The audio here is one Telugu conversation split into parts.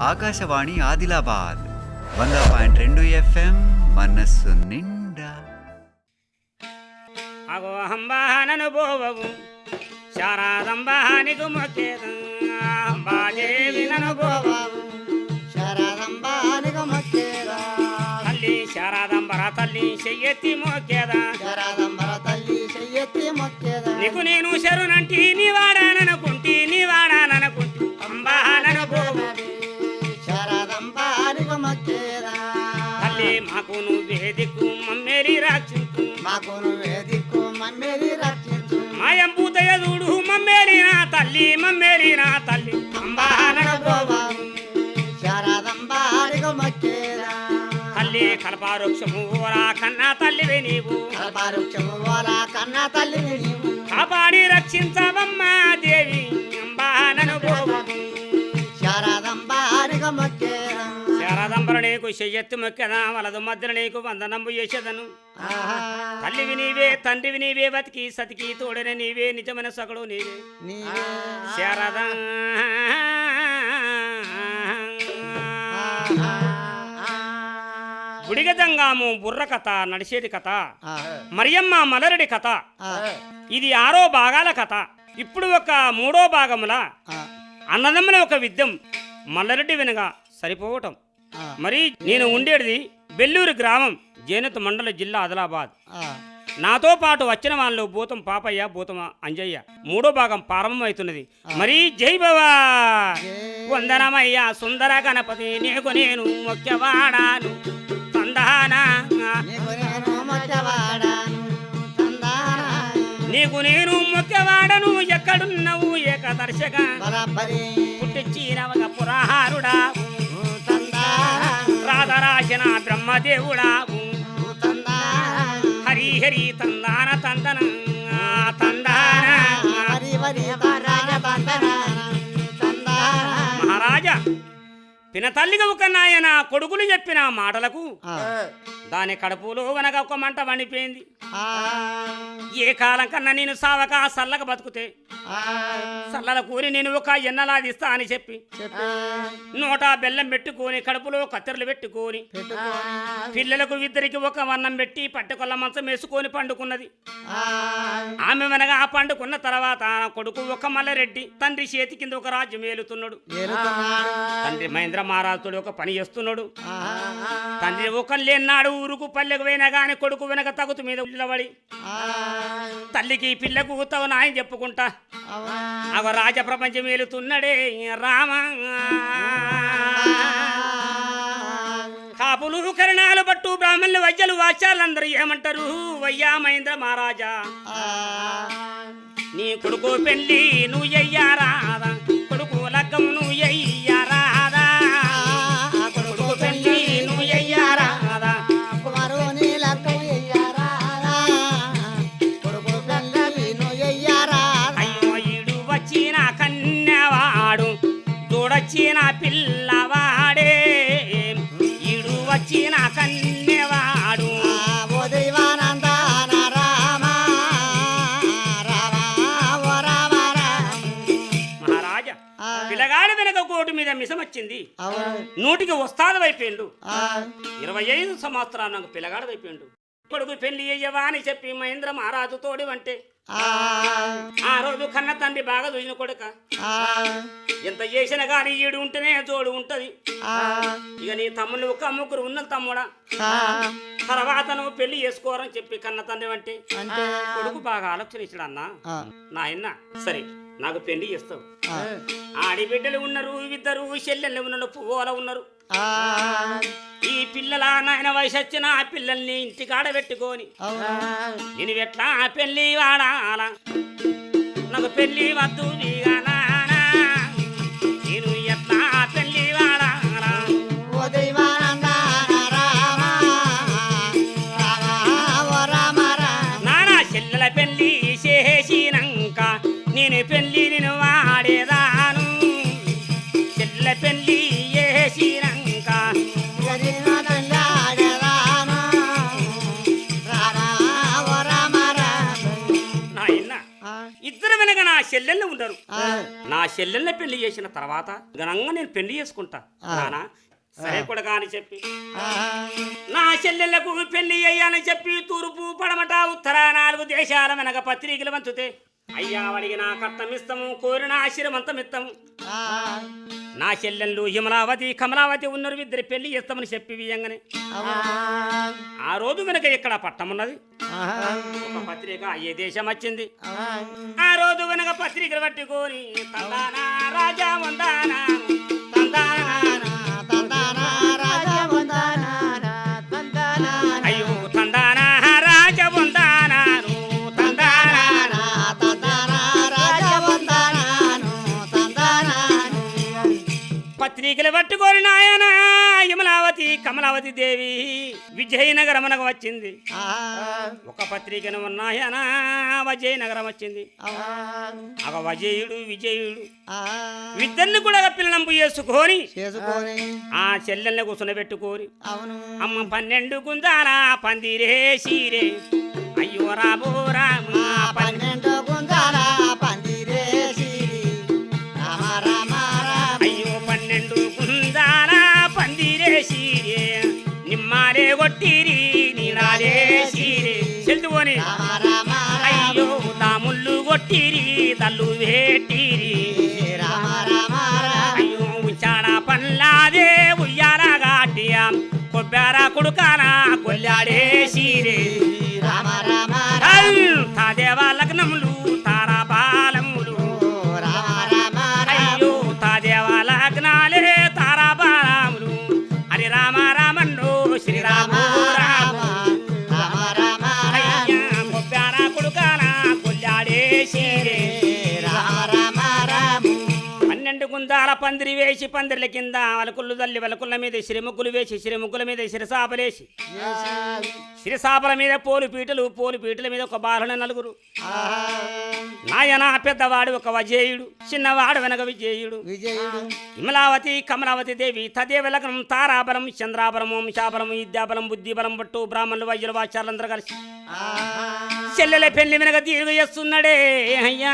ఆకాశవాణి ఆదిలాబాద్ వంద పాయింట్ రెండు ఎఫ్ఎం మనస్సు నిండా. శారదంబానికి మొక్కేదం అంబాదేవి నను శరదంబానిక తల్లి శారదంబర తల్లి చెయ్యెత్తి మొక్కేదా. శరదంబర తల్లి చెయ్యెత్తి మొక్కేదా. నీకు నేను శరునంటి తల్లి మాకు నువ్వే దిక్కు మమ్మేరి రాక్షించు. మాకు నువ్వే దిక్కు మమ్మేది రక్షించు. మాయంబూతయ చూడు మమ్మేరి నా తల్లి మమ్మేరి నా తల్లి. తల్లి కల్పావృక్షము రా కన్నా తల్లివే నీవు. కల్పవృక్షము ఓలా కన్నా తల్లి నీవు. కాపాడి రక్షించవమ్మా దేవి అంబానను పోవు శరదంబానిక మొక్కేరా. శారదంబర నీకు చెయ్యెత్తి మొక్కెదా వలదు మధ్యన నీకు వందనంబు చేసేదను. తల్లివి నీవే తండ్రివి నీవే బతికి సతికి తోడని నీవే నిజమైన సగడు నీవే శారద ఆహా. గుడిగ దంగాము బుర్ర కథ నడిచేది కథ. మరియమ్మ మలరడి కథ. ఇది ఆరో భాగాల కథ ఇప్పుడు ఒక మూడో భాగముల ఆ. అన్నదమ్ముల ఒక విద్యం మల్లరెడ్డి వినగా సరిపోవటం. మరి నేను ఉండేది బెల్లూరు గ్రామం జేనత్ మండల జిల్లా ఆదిలాబాద్. నాతో పాటు వచ్చిన వాళ్ళు భూతం పాపయ్య భూతం అంజయ్య. మూడో భాగం ప్రారంభమవుతున్నది. మరి జై బాబా. వందనమయ్య సుందర గణపతి నీకు నేను ముఖ్యవాడాను. నీకు నేను ముఖ్యవాడను. ఎక్కడున్నవు ఏకదర్శక? బరాబరి. పుట్టించినవగ పురాహారుడా. రాధరాశన బ్రహ్మదేవుడావు హరి హరి తందాన తందన. తందాన. మహారాజా పినతల్లిగా ఒక నాయన కొడుకులు చెప్పిన మాటలకు దాని కడుపులో వనక ఒక మంట వండిపోయింది. ఆ. ఏ కాలం కన్నా నేను సావక సల్లక బతుకుతే? ఆ. సల్లల కూరి నేను ఒక ఎన్నలాదిస్తా అని చెప్పి. నోట బెల్లం పెట్టుకొని కడుపులో కత్తెరలు పెట్టుకొని. పెట్టుకోని. పిల్లలకు ఇద్దరికి ఒక వన్నం పెట్టి పట్టుకొల్ల మంచం వేసుకొని పండుకున్నది. ఆ. ఆమె వెనక ఆ పండుకున్న తర్వాత కొడుకు ఒక మల్లరెడ్డి తండ్రి చేతి కింద ఒక రాజ్యం ఏలుతున్నాడు. తండ్రి మహేంద్ర మహారాజుడు ఒక పని చేస్తున్నాడు. ఆ. తండ్రి ఒక లేనాడు ఊరుకు పల్లెకు పోయినా గాని కొడుకు వెనక తగుతు మీద నిలబడి. తల్లికి పిల్లకు తవ నాయని చెప్పుకుంటా. అగ రాజ ప్రపంచం ఏలుతున్నడే రామ కాపులు కరణాలు పట్టు బ్రాహ్మణులు వైద్యులు వాచ్యాలందరూ ఏమంటారు వయ్యా మహేంద్ర మహారాజా. నీ కొడుకు పెళ్ళి నువ్వు ఎయ్యారాదా కొడుకు లగ్గం నువ్వు మిసమొచ్చింది అవును. నూటికి వస్తాదు అయిపోయిండు. ఇరవై ఐదు సంవత్సరాలు నాకు పిల్లగాడు అయిపోయిండు కొడుకు పెళ్ళి అయ్యవా అని చెప్పి మహేంద్ర మహారాజు తోడి అంటే ఆ. రోజు కన్న తండ్రి బాగా చూసిన కొడుక. ఎంత చేసినా కానీ ఈడు ఉంటేనే జోడు ఉంటది. ఇక నీ తమ్ముళ్ళు ఒక ముగ్గురు ఉన్నది తమ్ముడా. తర్వాత నువ్వు పెళ్ళి చేసుకోరని చెప్పి కన్న తండ్రి అంటే కొడుకు బాగా ఆలోచన ఇచ్చాడు అన్న. నాయన సరే నాకు పెళ్ళి చేస్తావు. ఆడిబిడ్డలు ఉన్నారు ఇద్దరు చెల్లెళ్ళు ఉన్నారు పువ్వుల ఉన్నారు. ఈ పిల్లల నాయన వయసు వచ్చిన ఆ పిల్లల్ని ఇంటికాడ పెట్టుకొని. నేను ఎట్లా పెళ్ళి వాడాలా నాకు పెళ్ళి వద్దు ఇక చెల్లెళ్ళు ఉన్నారు. నా చెల్లెల్ని పెళ్ళి చేసిన తర్వాత ఘనంగా నేను పెళ్ళి చేసుకుంటా. నానా సరే కూడా అని చెప్పి. నా చెల్లెళ్ళకు పెళ్ళి అయ్యాలని చెప్పి తూర్పు పడమట ఉత్తర నాలుగు దేశాల వెనక పత్రికలు వంచుతే అయ్యా వాడికి నా కట్నం ఇస్తాము కోరిన ఆశీర్వంతం ఇస్తాము ఆ, నా చెల్లెళ్ళు హిమలావతి కమలావతి ఉన్నారు ఇద్దరు పెళ్ళి చేస్తామని చెప్పి వియంగానే. ఆ రోజు వెనక ఇక్కడ పట్టం ఉన్నది ఆ, ఒక పత్రిక ఏ దేశం వచ్చింది. ఆ, రోజు వెనక పత్రికలు పట్టుకొని రాజా వందానా పట్టుకొని నాయన. యమలావతి కమలావతి దేవి విజయనగరమునకు వచ్చింది. ఒక పత్రికను ఉన్నాయన విజయనగరం వచ్చింది. ఒక విజయుడు విజయుడు. ఇద్దరిని కూడా పిల్లలంపు చేసుకొని చేసుకొని. ఆ చెల్లెల్ని కూర్చొని అవును. అమ్మ పన్నెండు గుంజాల పందిరేసిరే అయ్యో రాబో రామ పన్నెండు కొట్టిరి నీడాలేసిరే చెల్దుకొని అయ్యో తాముళ్ళు కొట్టిరి తల్లు వేటిరి. అయ్యో ఉచ్చాడ పల్లాదే ఉయ్యాల గాటియా. కొబ్బెర కుడుకాన పందిరి వేసి పందిర్ల కింద వలకుళ్ళు తల్లి వలకుళ్ళ మీద సిరిముగ్గులు వేసి సిరిముగ్గుల మీద సిరసాపలేసి సిరసాపల మీద పోలు పీటలు పోలు పీటల మీద ఒక బాలన నలుగురు. నాయన పెద్దవాడు ఒక వజేయుడు చిన్నవాడు వెనక విజేయుడు. విమలావతి కమలావతి దేవి తదేవ లగ్నం తారాబలం చంద్రాబలం వంశాబలం విద్యాబలం బుద్ధిబలం పట్టు బ్రాహ్మణులు వైద్యులు వాచారులందరూ కలిసి. చెల్లెల పెళ్ళి వెనక తీరుగు చేస్తున్నాడే అయ్యా.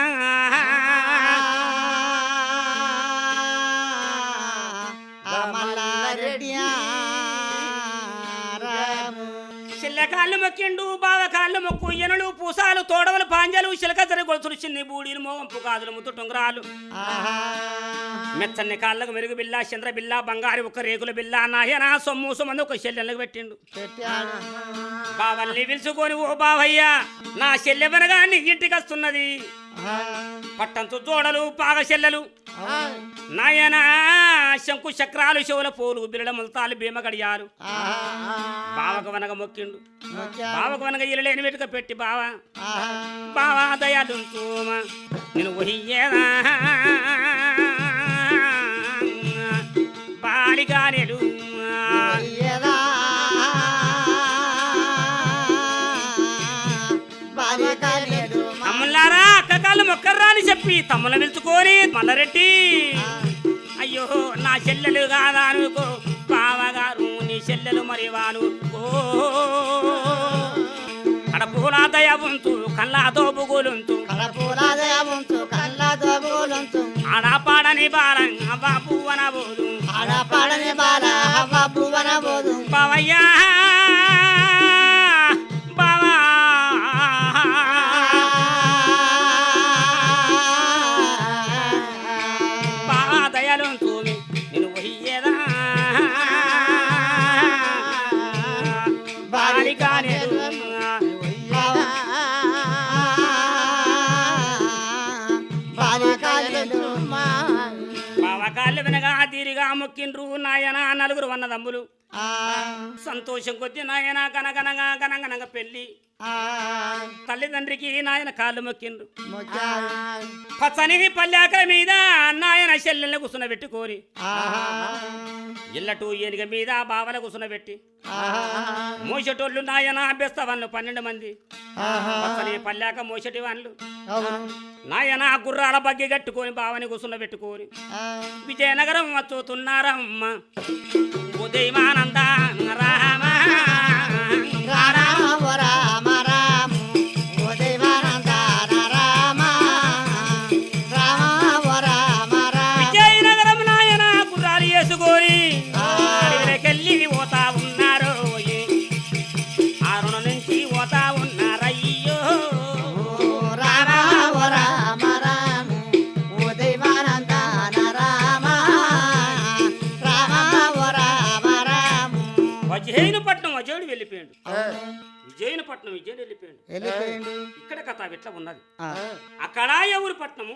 మల్లారెడ్డి రాము చెల్లె కాళ్ళు మొక్కిండు బావ కాళ్ళు మొక్కు ఎనులు పూసాలు తోడవలు పాంజాలు చిలక జరి గొలుసులు చిన్ని బూడీలు మోగంపు కాదులు ముత్తు టొంగరాలు. మెచ్చని కాళ్ళకు మెరుగు బిల్ల చంద్ర బిల్ల బంగారు ఒక రేకుల బిల్ల నాయన సొమ్ము సొమ్మంది ఒక చెల్లెళ్ళకి పెట్టిండు. బావల్ని పిలుచుకొని ఓ బావయ్య నా చెల్లె వెనగా నీ ఇంటికి వస్తున్నది. పట్టంతో జోడలు పాగ చెల్లెలు. నాయన శంకు చక్రాలు చెవుల పోలు బిల్లడ ముల్తాలు భీమ గడియాలు. బావకు వనగ మొక్కిండు. బావకు వనగ ఇల్లేని వెటుక పెట్టి బావ. బావా దయాదుంతూమ నేను ఒహియ్యేదా బాలిగానేడు అని చెప్పి తమ్ముల పిలుచుకొని మల్లరెడ్డి. అయ్యో నా చెల్లెలు కాదా అనుకో. బావగారు నీ చెల్లెలు మరి వాను కడపూలా దయ ఉంతు కళ్ళతో బుగులుంతు కడపూలాదయముంచు కళ్ళతో బోలంచు ఆడపాడని బాలం బాబు అనబోదు ఆడపాడని బాల బాబు వనబోదు బావయ్యా బావా నాయన నలుగురు వన్న దమ్ములు సంతోషం కొద్ది నాయన కనగనగా కనగనగా పెళ్ళి. తల్లిదండ్రికి నాయన కాళ్ళు మొక్కిండ్రు. పచ్చని పల్లాక మీద నాయన చెల్లెల్ని కూర్చున్న పెట్టుకోరి ఇల్లటు ఏనుగ మీద బావల కూర్చున్న పెట్టి మోసటోళ్ళు నాయన బెస్తవన్లు పన్నెండు మంది. పల్లాక మోసటి వాళ్ళు నాయన గుర్రాల బగ్గి కట్టుకొని బావని కూర్చున్న పెట్టుకోని విజయనగరం వచ్చుతున్నారమ్మ ఉదయమానంద రామ. విజయనపట్నం విజయన్ వెళ్ళిపోయాడు. వెళ్ళిపోయిండు. ఇక్కడ కథ ఇట్లా ఉన్నది అక్కడ ఎవరు పట్నము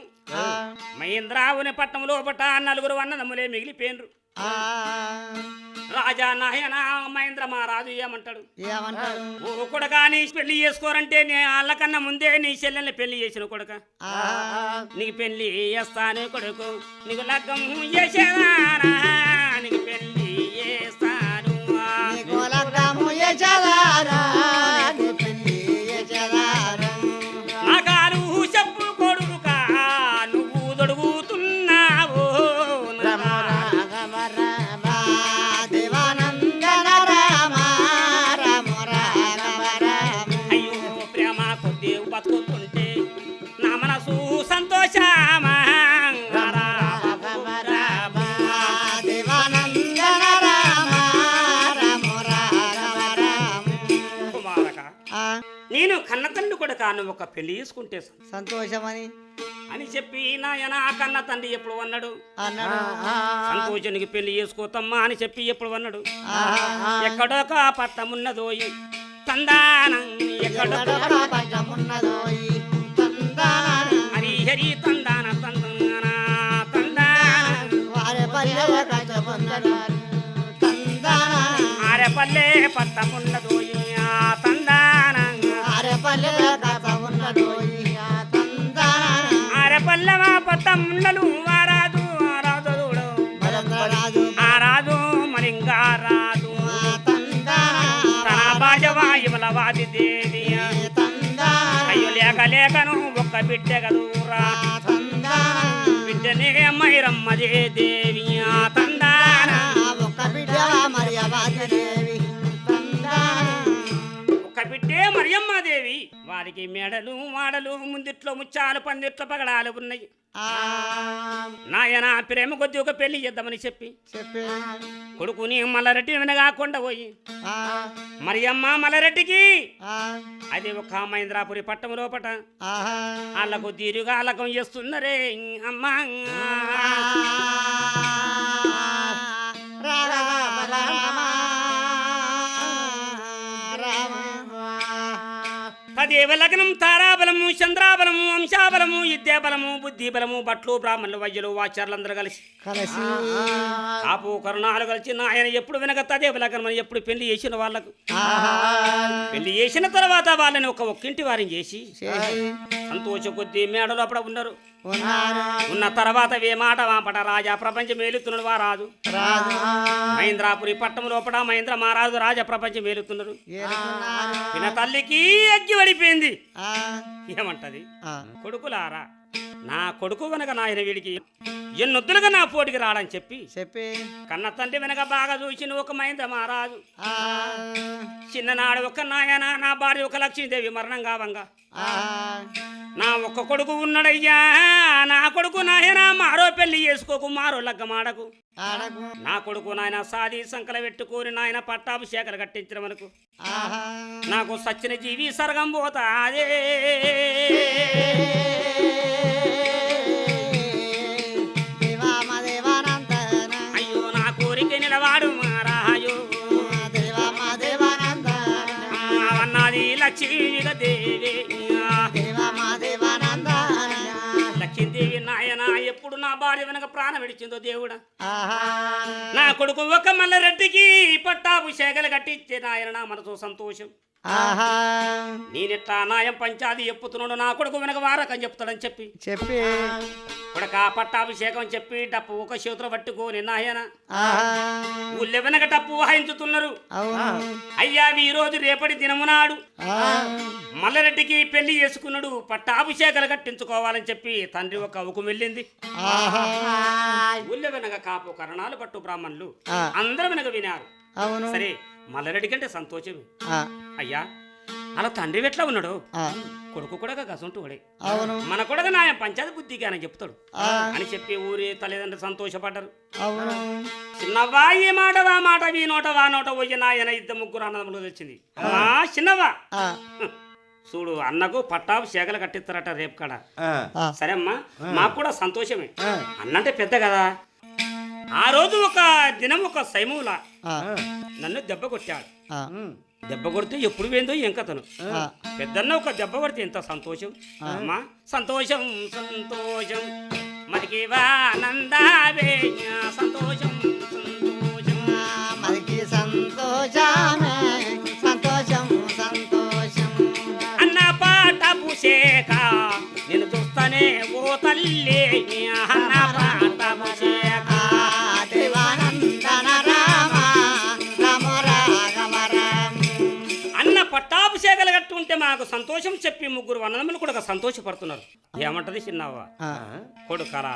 మహేంద్రావుని పట్నం లోపట నలుగురు అన్నదమ్ములే మిగిలిపోయినరు. రాజా నాయన మహేంద్ర మహారాజు ఏమంటాడు? ఓ కొడక నీ పెళ్ళి చేసుకోరంటే నీ వాళ్ళకన్నా ముందే నీ చెల్లెల్ని పెళ్ళి చేసిన కొడక. నీకు పెళ్ళి చేస్తాను కొడుకు నీకు లగ్గం చేసేదానా నీకు పెళ్ళి echada నువ్వు ఒక పెళ్ళి చేసుకుంటే సంతోషమని? అని చెప్పి నాయన కన్న తండ్రి ఎప్పుడు అన్నాడు? అన్నాడు. సంతోషానికి పెళ్ళి చేసుకోతమ్మా అని చెప్పి ఎప్పుడు అన్నాడు. ఎక్కడొక పట్టమున్నదోయి తందానం ఎక్కడొక ఎక్కడొక పట్టమున్నదోయి తందాన. హరి హరి తందాన తందాన. ఆరెపల్లె పట్టమున్నదోయి పట్టముండలు వారాదు రాదు మరంద్రరాజు ఆ రాదు మరింగా రాదు. తన బాజవా ఇవల వాది దేవి. అయ్యో లేక లేకను ఒక్క బిడ్డ కదూరా. బిడ్డనే మైరమ్మదే దేవి. ఆ తందాన ఒక్క బిడ్డ మరియవాది దేవి. తందాన. ఒక బిడ్డే మరియమ్మ దేవి. వారికి మెడలు మాడలు ముందిట్లో ముచ్చాలు పందిట్లో పగడాలు ఉన్నాయి. నాయన ప్రేమ కొద్ది ఒక పెళ్ళి చేద్దామని చెప్పి. చెప్పి. కొడుకుని మల్లరెడ్డి వినగాకుండా పోయి. మరియమ్మ మల్లరెడ్డికి ఆ. అది ఒక మహేంద్రాపురి పట్టం లోపట. వాళ్ళకు దీరుగా అలకం చేస్తున్నరే. అమ్మా. రామ రామ. తదేవ లగ్నం తారాబలము చంద్రాబలము వంశాబలము విద్యాబలము బుద్ధి బలము బట్లు బ్రాహ్మణులు వైద్యులు వాచారులందరూ కలిసి. కలిసి. కాపు కరుణాలు కలిసి నాయన ఎప్పుడు వినక తదేవ లగ్నం ఎప్పుడు పెళ్ళి చేసిన వాళ్ళకు. పెళ్ళి చేసిన తర్వాత వాళ్ళని ఒక ఒక్కింటి వారిని చేసి. సంతోష కొద్దీ మేడలు అప్పుడు ఉన్నారు. ఉన్న తర్వాత వేమాట వాపట రాజా ప్రపంచం మేలుతున్నాడు వా రాజు. రాజు. మహేంద్రాపురి పట్టం లోపల మహేంద్ర మహారాజు రాజా ప్రపంచం మేలుతున్నాడు పిన తల్లికి అగ్గి పడిపోయింది. ఏమంటది? కొడుకులారా? నా కొడుకు వెనక నాయన వీడికి ఎన్నొద్దులుగా నా పోటీకి రాడని చెప్పి చెప్పి. కన్న తండ్రి వెనక బాగా చూసిన ఒక మహేంద్ర మహారాజు. చిన్ననాడు ఒక నాయన నా భార్య ఒక లక్ష్మీదేవి మరణం కావంగా. నా ఒక్క కొడుకు ఉన్నాడయ్యా నా కొడుకు నాయన మారో పెళ్ళి చేసుకోకు మారో లగ్గమాడకు నా కొడుకు నాయన సాది సంకల పెట్టుకొని నాయన పట్టాభిషేకాలు కట్టించిన మనకు. ఆహా. నాకు సచ్చిన జీవి సర్గం పోతా అదే భార్య వెనక ప్రాణం విడిచిందో దేవుడా? నా కొడుకు ఒక మల్లరెడ్డికి పట్టాభిషేకాలు కట్టించే నాయన నా మనసు సంతోషం. ఆహా. నేనెట్లా నాయం పంచాది ఎప్పుతున్నాడు నా కొడుకు వెనక వారకని చెప్తాడని చెప్పి. చెప్పి. కొడక పట్టాభిషేకం చెప్పి డప్పు ఒక చేతులు పట్టుకొని నాయన. ఊళ్ళో వెనక డప్పు వాయించుతున్నారు. అయ్యా ఈ రోజు రేపటి దినమునాడు మల్లరెడ్డికి పెళ్ళి చేసుకున్నాడు. పట్టాభిషేకాలు కట్టించుకోవాలని చెప్పి తండ్రి ఒక అవుకు వెళ్ళింది. ఊళ్ళో వెనక కాపు కరణాలు పట్టు బ్రాహ్మణులు. అందరూ వెనక వినారు. అవును. సరే మల్లరెడ్డి కంటే సంతోషమే. ఆ. అయ్యా అలా తండ్రి ఎట్లా ఉన్నాడు? కొడుకు కూడా గసంటూ వాడే అవును. మన కొడుకు నాయ పంచాయతీ బుద్ధిగా అని చెప్తాడు. అని చెప్పి ఊరి తల్లిదండ్రులు సంతోషపడ్డారు. అవును. చిన్నవ్వా ఏ మాట వా మాట వీ నోట వా నోట పోయి నాయన ఇద్దరు ముగ్గురు అన్నదమ్ములు అమ్మా ఆ. హ్మ్. చూడు అన్నకు పట్టాపు శాఖలు కట్టిస్తారట రేపు కాడ. ఆ. సరే అమ్మా మాకు కూడా సంతోషమే. అన్నంటే పెద్ద కదా. ఆ రోజు ఒక దినం ఒక సైముల. నన్ను దెబ్బ కొట్టాడు. దెబ్బ కొడితే ఎప్పుడు పోయిందో ఏం కథను. పెద్దన్న ఒక దెబ్బ కొడితే ఎంత సంతోషం. అమ్మా సంతోషం సంతోషం. మనకి ఆనందావే సంతోషం సంతోషం. ఆ, మనకి సంతోషమే సంతోషం సంతోషం. అన్న శేఖ నేను చూస్తానే ఓ తల్లి. అన్న పాటపు కట్టుంటే మాకు సంతోషం చెప్పి ముగ్గురు వనములు కూడా సంతోషపడుతున్నారు. ఏమంటది చిన్నవ్వ కొడుకరా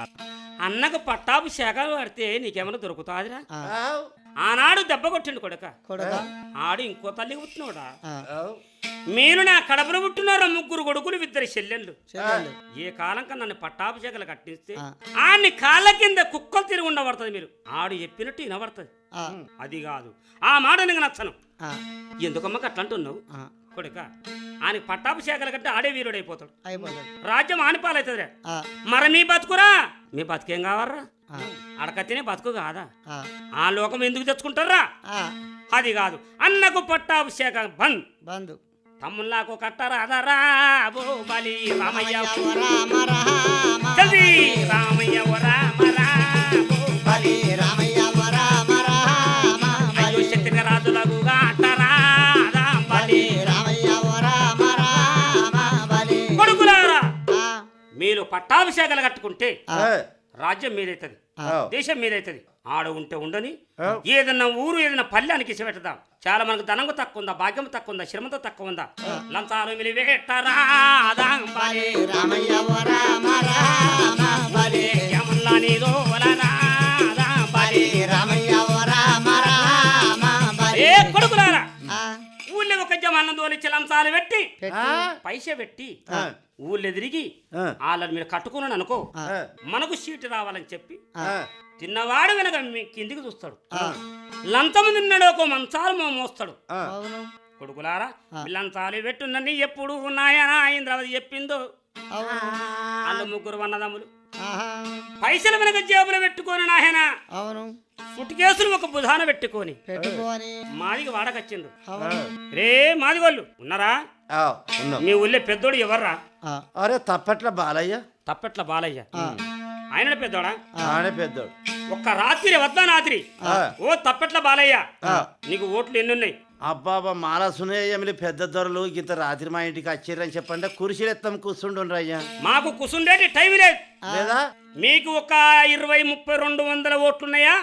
అన్నకు పట్టాభిషేకాలు పడితే నీకేమైనా దొరుకుతాదిరా? ఆనాడు దెబ్బ కొట్టిండు కొడుక. ఆడు ఇంకో తల్లికి పుట్టినోడా? మీరు నా కడపను పుట్టినారు ముగ్గురు కొడుకులు ఇద్దరు చెల్లెళ్ళు. ఏ కాలం కన్నా నన్ను పట్టాభిషేకాలు కట్టిస్తే ఆ. ఆడిని కాళ్ళ కింద కుక్కలు తిరిగి ఉండబడుతుంది మీరు. ఆడు చెప్పినట్టు వినబడుతుంది. అది కాదు. ఆ మాట నీకు నచ్చను. ఎందుకమ్మకి అట్లా అంటున్నావు? కొడుక. ఆయన పట్టాభిషేకాలు కట్టి ఆడే వీరుడైపోతాడు. అయిపోతుంది రాజ్యం ఆనిపాలవుతుంది ఆ, మరి మీ బతుకురా? మీ బతుకేం కావాలరా? ఆ, అడకతినే బతుకు కాదా? ఆ, లోకం ఎందుకు తెచ్చుకుంటారా? అది కాదు. అన్నకు పట్టాభిషేకం బంద్. బంధు తమ్ముళ్ళకు కట్టరాదరా ఓ బలి రామయ్య. రామయ్య రామ రామ పట్టాభిషేకాలు కట్టుకుంటే ఆ, రాజ్యం మీదైతుంది. దేశం మీదైతుంది. ఆడ ఉంటే ఉండని ఏదన్నా ఊరు ఏదైనా పల్లెనికి ఇచ్చిపెట్టదాం చాలా మనకు ధనంగా తక్కువ ఉందా భాగ్యం తక్కువ ఉందా శ్రమతో తక్కువ ఉందా? లంచాలు మిలివేట్టరాదా బలి రామయ్య ఓ రామ రామ బలి. యమల్లా నీదో వలరాదా తోలిచ్చి లంచాలు పెట్టి పైస పెట్టి. ఊళ్ళో తిరిగి వాళ్ళని మీరు కట్టుకున్నాను అనుకో మనకు సీటు రావాలని చెప్పి తిన్నవాడు వెనక మీ కిందికి చూస్తాడు. ఆ, లంచము తిన్నాడు ఒక మంచాలు మో- మోస్తాడు. అవును. కొడుకులారా లంచాలు పెట్టునని ఎప్పుడు నాయన ఇంద్రావతి చెప్పిందో. అవును. వాళ్ళు ముగ్గురు వన్నదమ్ములు ఆహా, పైసలు వెనక జేబులో పెట్టుకొని నాయన. అవును. సుట్కేసులు ఒక బుధాన పెట్టుకొని. పెట్టుకొని. మాదికి వాడకొచ్చిండు. అవును. రే మాదిగోళ్ళు ఉన్నారా? మీ ఊళ్ళో పెద్దోడు ఎవర్రా? అరే తప్పట్ల బాలయ్య. తప్పెట్ల బాలయ్య. ఆయన పెద్దోడా? ఆడే పెద్దోడు. ఒక్క రాత్రి వద్దా రాత్రి. ఓ తప్పెట్ల బాలయ్య. ఆ. నీకు ఓట్లు ఎన్ని ఉన్నాయి అబ్బాబా మాలా సునయ్యమిలి పెద్ద దొరలు ఇంత రాత్రి మా ఇంటికి వచ్చిర్రని చెప్పండి కురిసిలు ఎత్తాం కూర్చుండు అయ్యా మాకు కుసుండేటి టైం లేదు. లేదా? మీకు ఒక ఇరవై ముప్పై రెండు వందల ఓట్లున్నాయా?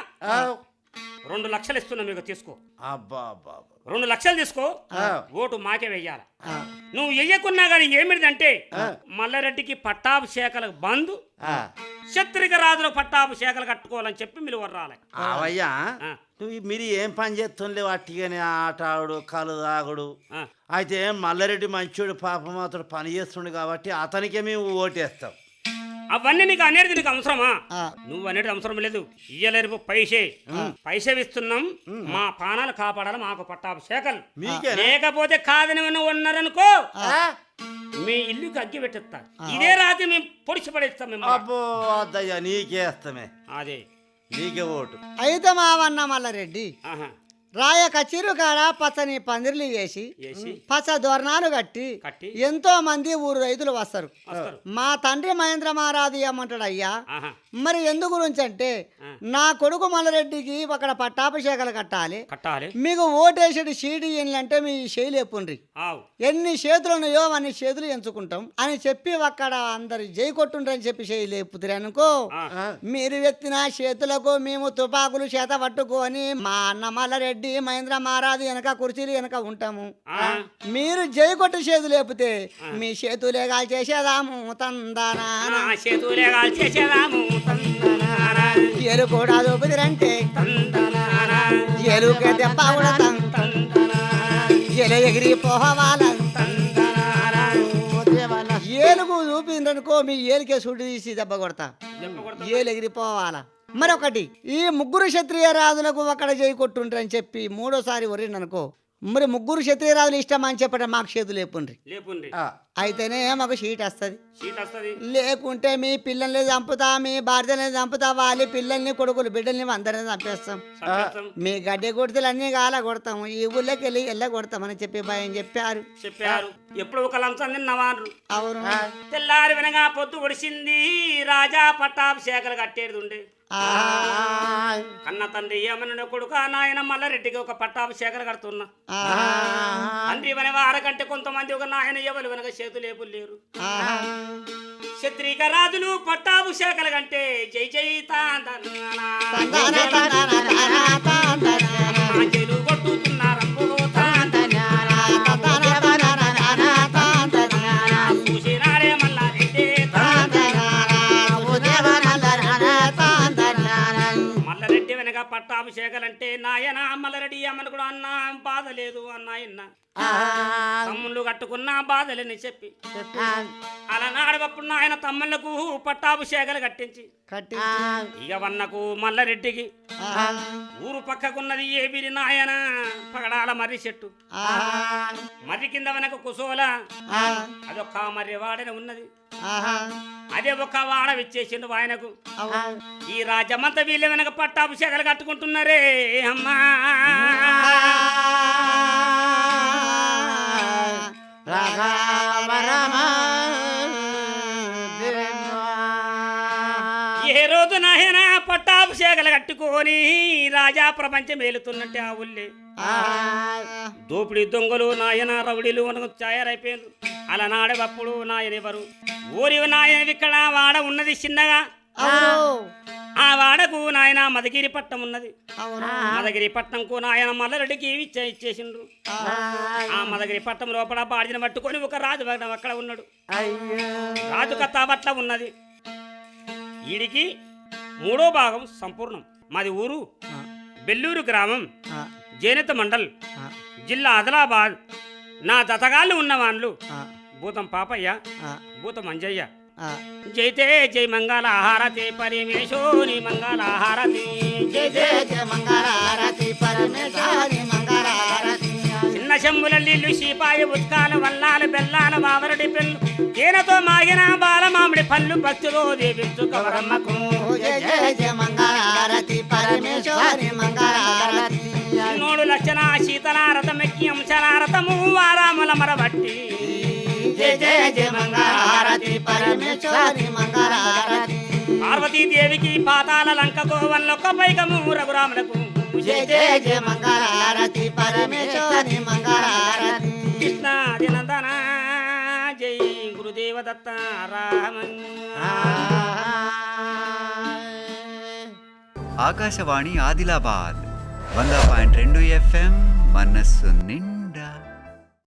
రెండు లక్షలు ఇస్తున్నా మీకు తీసుకో అబ్బా అబ్బా అబ్బా. రెండు లక్షలు తీసుకో. ఓటు మాకే వెయ్యాలి నువ్వు వెయ్యకున్నా కానీ ఏమిటిదంటే మల్లారెడ్డికి పట్టాభిషేకాలకు బంధు ఆ, క్షత్రిక రాజులకు పట్టాభిషేకాలు కట్టుకోవాలని చెప్పి మీరు వర్రాలి అవయ్యా. నువ్వు మీరు ఏం పని చేస్తుండలేవు అట్టిగానే ఆట ఆడు కలు తాగుడు. అయితే మల్లారెడ్డి మంచోడు పాపం అతడు పని చేస్తుండు కాబట్టి అతనికే మేము ఓటేస్తాం అవన్నీ నీకు అనేది నీకు అవసరమా? నువ్వు అనేది అవసరం లేదు. ఇయ్యలేరు పైసే. పైసే ఇస్తున్నాం మా పానాలు కాపాడాలి మాకు పట్టాభిషేకాలు. మీకేనా? లేకపోతే కాదని ఉన్నారనుకో? మీ ఇల్లుకి అగ్గి పెట్టేస్తా. ఇదే రాత్రి మేము పొడిచి పడేస్తాం మేము అబ్బో అద్దయ్యా నీకేస్తామే. అదే. నీకే ఓటు. అయితే మావన్న మల్లారెడ్డి ఆహా రాయ కచ్చిరు కాడ పచ్చని పందిర్లు వేసి వేసి పచ్చ దోరణాలు కట్టి ఎంతో మంది ఊరు రైతులు వస్తారు. మా తండ్రి మహేంద్ర మహారాజు ఏమంటాడు అయ్యా మరి ఎందు గురించి అంటే. నా కొడుకు మల్లారెడ్డికి అక్కడ పట్టాభిషేకాలు కట్టాలి. మీకు ఓటేసేటి సీటు అంటే మీ లేపుండ్రి ఆవు. ఎన్ని చేతులు ఉన్నాయో అన్ని చేతులు ఎంచుకుంటాం. అని చెప్పి అక్కడ అందరు జై కొట్టుండ్రని చెప్పి చేయి లేపుతురు అనుకో. మీరు ఎత్తిన చేతులకు మేము తుపాకులు చేత పట్టుకొని మా అన్న మల్లారెడ్డి మహేంద్ర మహారాజు వెనక కుర్చీలు వెనక ఉంటాము. మీరు జై కొట్టి చేతులు లేపితే మీ చేతులే కాల్ చేసేదాము తందానా చేతులే తందనారా, ఎలు కూడా దూపుదిరంటే ఎలుకే దెబ్బ కూడా ఎలు ఎగిరి పోవాల. ఏలుగు చూపిందనుకో మీ ఏలికే సుడి తీసి దెబ్బ కొడతా. ఏలు ఎగిరిపోవాలా. మరొకటి ఈ ముగ్గురు క్షత్రియ రాజులకు అక్కడ చేయి కొట్టుంటారని చెప్పి మూడోసారి ఒరిందనుకో మరి ముగ్గురు క్షత్రియరాజులు ఇష్టం అని చెప్పడం మాకు చేతులు లేపుండ్రి. అయితేనే మాకు షీట్ వస్తుంది. లేకుంటే మీ పిల్లల్ని చంపుతా మీ భార్యని చంపుతా వాళ్ళ పిల్లల్ని కొడుకులు బిడ్డల్ని అందరిని చంపేస్తాం. మీ గడ్డి కొడుతులు అన్ని కాల కొడతాము ఈ ఊళ్ళోకి వెళ్ళి వెళ్ళ కొడతామని చెప్పి భయం చెప్పారు. చెప్పారు. ఎప్పుడు ఒక లంచం అవును. తెల్లారి వినగా పొద్దు ఒడిసింది రాజా పట్టాభిషేకలు కట్టేది ఉండే. కన్న తండ్రి ఏమన్న కొడుక నాయన మల్లారెడ్డికి ఒక పట్టాభిషేకలు కడుతున్నా. తండ్రి వన వారకంటే కొంతమంది ఒక నాయన ఎవరు వెనక చేతులేపులు లేరు. క్షత్రిక రాజులు పట్టాభిషేకలు కంటే జై జై తాందనా. పట్టాభిషేకాలంటే నాయన మల్లారెడ్డి అమ్మను కూడా అన్న బాధ లేదు అన్నాయన్న. తమ్ముళ్ళు కట్టుకున్న బాధలేని చెప్పి అలనాడప్పుడు నాయన తమ్ముళ్ళకు పట్టాభిషేకాలు కట్టించి కట్టించి. ఇక వన్నకు మల్లారెడ్డికి. ఊరు పక్కకున్నది ఏబిరి నాయన పగడాల మర్రి చెట్టు. మర్రి కింద వెనక కుసోల ఆహా. అదొక్క మర్రి వాడనే ఉన్నది. అదే ఒక వాడ విచ్చేసిండు ఆయనకు. ఈ రాజ్యమంతా వీళ్ళ వెనక పట్టాభిషేకాలు కట్టుకుంటున్నారే అమ్మా ఏ రోజు నాయన పట్టాభిషేకాలు కట్టుకొని రాజా ప్రపంచం మేలుతున్నట్టే ఆ ఊళ్ళే. దోపిడి దొంగలు నాయన రౌడీలు తయారైపోయారు అలా నాడేటప్పుడు నాయన ఎవరు ఊరి నాయన ఇక్కడ వాడ ఉన్నది చిన్నగా. ఆ వాడకు నాయన మదగిరి పట్టం ఉన్నది. మదగిరి పట్టంకు నాయన మల్లరెడ్డికి ఇచ్చే ఇచ్చేసిండ్రు. ఆ. మదగిరి పట్టం లోపల బాడిని పట్టుకొని ఒక రాజు అక్కడ ఉన్నాడు. రాజు కథ బట్ల ఉన్నది. ఈడికి మూడో భాగం సంపూర్ణం. మాది ఊరు బెల్లూరు గ్రామం జేనెత మండల్ జిల్లా ఆదిలాబాద్. నా దతగాళ్ళు ఉన్న వాళ్ళు భూతం పాపయ్య భూతం అంజయ్య. జైతే జై మంగళ హారతి పరమేశోని మంగళ హారతి జై జై జయ మంగళారతి పరమేశ్వరి మంగళారతి చిన్న శంభుల నీళ్ళు శీపాయ ఉత్కాల వల్లాల బెల్లాల మావరడి పెళ్ళు తేనెతో మాగిన బాల మామిడి పళ్ళు భక్తులో దేవించు కవరమ్మకు జయ జయ జయ మంగళారతి పరమేశ్వరి మంగళారతి నోడు లక్షణ శీతలారథమెక్కి అంశలారథము వారాముల మరబట్టి జయ జయ జయ మంగళారతి పరమేశ్వరి మంగళారతి పార్వతీదేవికి పాతాల లంక గోవన్లొక్క పైకము రఘురాములకు. జయ జయ జయ మంగళారతి పరమేశ్వరి మంగళారతి కృష్ణ జై గురుదేవ దత్త ఆకాశవాణి ఆదిలాబాద్ వంద పాయింట్ రెండు ఎఫ్ఎం మనస్సు నిండా.